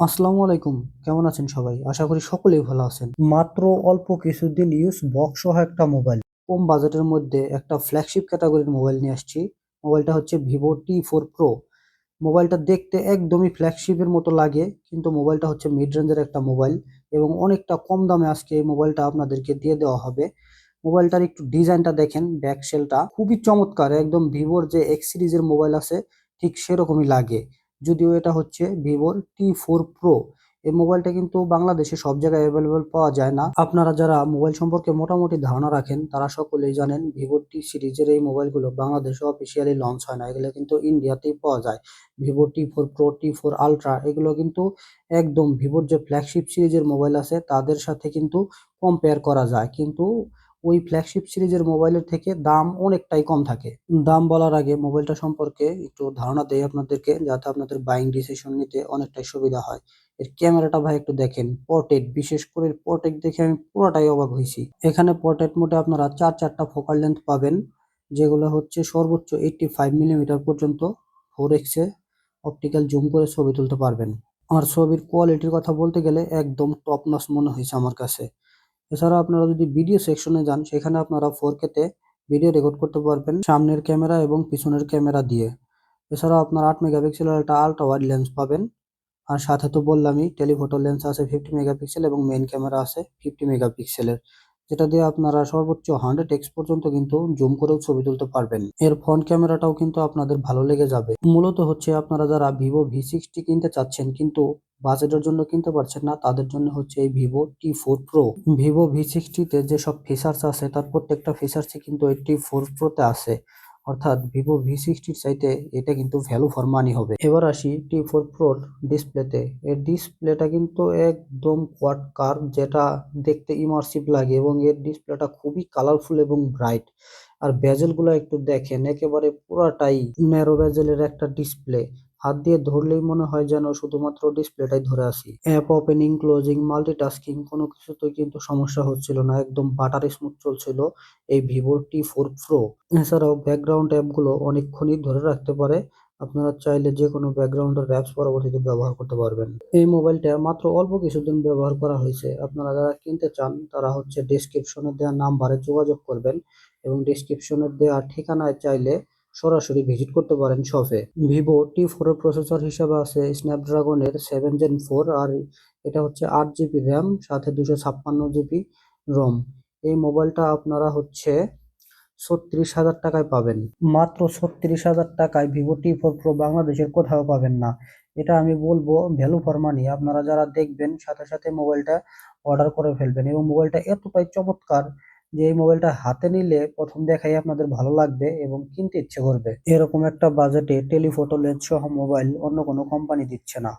আসসালামু আলাইকুম। কেমন আছেন সবাই? আশা করি সকলেই ভালো আছেন। মাত্র অল্প কিছুদিন ইউজ বক্স সহ একটা মোবাইল কম বাজেটের মধ্যে একটা ফ্ল্যাগশিপ ক্যাটাগরির মোবাইল নিয়ে আসছি। মোবাইলটা হচ্ছে ভিভো টি ফোর প্রো মোবাইলটা দেখতে একদমই ফ্ল্যাগশিপের মতো লাগে, কিন্তু মোবাইলটা হচ্ছে মিড রেঞ্জের একটা মোবাইল এবং অনেকটা কম দামে আজকে এই মোবাইলটা আপনাদেরকে দিয়ে দেওয়া হবে। মোবাইলটার একটু ডিজাইনটা দেখেন ব্যাক সেলটা খুবই চমৎকার, একদম ভিভোর যে এক্স সিরিজের মোবাইল আছে, ঠিক সেরকমই লাগে। যদিও এটা হচ্ছে ভিভোর টি ফোর প্রো এই মোবাইলটা কিন্তু বাংলাদেশে সব জায়গায় অ্যাভেলেবেল পাওয়া যায় না। আপনারা যারা মোবাইল সম্পর্কে মোটামুটি ধারণা রাখেন, তারা সকলেই জানেন ভিভো টি সিরিজের এই মোবাইলগুলো বাংলাদেশে অফিসিয়ালি লঞ্চ হয় না। এগুলো কিন্তু ইন্ডিয়াতেই পাওয়া যায়। Vivo T four Pro T four Ultra এগুলো কিন্তু একদম ভিভোর যে ফ্ল্যাগশিপ সিরিজের মোবাইল আছে, তাদের সাথে কিন্তু কম্পেয়ার করা যায়। কিন্তু ওই ফ্ল্যাগশিপ সিরিজের মোবাইলের থেকে দাম অনেকটাই কম থাকে। দাম বলার আগে মোবাইলটা সম্পর্কে একটু ধারণা দেয় আপনাদেরকে, যাতে আপনাদের বাইং ডিসিশন নিতে অনেকটাই সুবিধা হয়। এর ক্যামেরাটা ভাই একটু দেখেন পোর্ট্রেট বিশেষ করে পোর্ট্রেট দেখে আমি পুরোটাই অবাক হয়েছি। এখানে পোর্ট্রেট মোটে আপনারা চার চারটা ফোকাল লেন্থ পাবেন, যেগুলো হচ্ছে সর্বোচ্চ এইটটি ফাইভ মিলিমিটার পর্যন্ত ফোর এক্সে অপটিক্যাল জুম করে ছবি তুলতে পারবেন। আর ছবির কোয়ালিটির কথা বলতে গেলে একদম টপ নস মনে হয়েছে আমার কাছে। এছাড়া আপনারা যদি ভিডিও সেকশনে যান, সেখানে আপনারা ফোর কেতে ভিডিও রেকর্ড করতে পারবেন সামনের ক্যামেরা এবং পিছনের ক্যামেরা দিয়ে। এছাড়াও আপনার আট মেগাপিক্সেলের একটা আলট্রা ওয়াইড লেন্স পাবেন। আর সাথে তো বললামই, টেলিফোটো লেন্স আছে ফিফটি মেগাপিক্সেল এবং মেইন ক্যামেরা আছে ফিফটি মেগাপিক্সেলের যেটা দিয়ে আপনারা সর্বোচ্চ হান্ড্রেড এক্স পর্যন্ত কিন্তু জুম করেও ছবি তুলতে পারবেন। এর ফ্রন্ট ক্যামেরাটাও কিন্তু আপনাদের ভালো লেগে যাবে। মূলত হচ্ছে আপনারা যারা ভিভো ভি সিক্সটি কিনতে চাচ্ছেন কিন্তু বাজেটের জন্য কিনতে পারছেন না, তাদের জন্য হচ্ছে এই Vivo T four Pro Vivo V সিক্সটিতে যেসব ফিচার্স আছে, তার প্রত্যেকটা ফিচার্সই কিন্তু এই টি ফোর প্রোতে আছে। অর্থাৎ ভিভো ভি সিক্সটির চাইতে এটা কিন্তু ভ্যালু ফর মানি হবে। এবার আসি টি ফোর প্রোর ডিসপ্লেতে এর ডিসপ্লেটা কিন্তু একদম কোয়াড কার যেটা দেখতে ইমার্সিভ লাগে এবং এর ডিসপ্লেটা খুবই কালারফুল এবং ব্রাইট আর ব্যাজেলগুলো একটু দেখেন, একেবারে পুরাটাই ন্যারো ব্যাজেলের একটা ডিসপ্লে হাত দিয়ে ধরলেই মনে হয় যেন শুধুমাত্র ডিসপ্লেটাই ধরে আছি। অ্যাপ ওপেনিং, ক্লোজিং, মাল্টিটাস্কিং কোনো কিছুতেই কিন্তু সমস্যা হচ্ছিল না, একদম বাটার স্মুথ চলছিল এই ভিভোর টি ফোর প্রো। এছাড়াও ব্যাকগ্রাউন্ড অ্যাপগুলো অনেকক্ষণই ধরে রাখতে পারে, আপনারা চাইলে যে কোনো ব্যাকগ্রাউন্ডের অ্যাপস পরবর্তীতে ব্যবহার করতে পারবেন। এই মোবাইলটা মাত্র অল্প কিছুদিন ব্যবহার করা হয়েছে, আপনারা যারা কিনতে চান তারা হচ্ছে ডিসক্রিপশনে দেওয়া নাম্বারে যোগাযোগ করবেন এবং ডিসক্রিপশনের দেওয়া ঠিকানায় চাইলে সরাসরি ভিজিট করতে পারেন শপে। ভিভো টি ফোর প্রসেসর হিসাবে আছে স্ন্যাপড্রাগনের সেভেন জেন ফোর আর এটা হচ্ছে আট জিবি র্যাম সাথে দুশো ছাপ্পান্ন জিবি রোম এই মোবাইলটা আপনারা হচ্ছে ছত্রিশ হাজার টাকায় পাবেন। মাত্র ছত্রিশ হাজার টাকায় ভিভো টি ফোর প্রো বাংলাদেশের কোথাও পাবেন না। এটা আমি বলব ভ্যালু ফর মানি আপনারা যারা দেখবেন, সাথে সাথে মোবাইলটা অর্ডার করে ফেলবেন এবং মোবাইলটা এতটাই চমৎকার যে এই মোবাইলটা হাতে নিলে প্রথম দেখাই আপনাদের ভালো লাগবে এবং কিনতে ইচ্ছে করবে। এরকম একটা বাজেটে টেলিফোটো লেন্স সহ মোবাইল অন্য কোনো কোম্পানি দিচ্ছে না।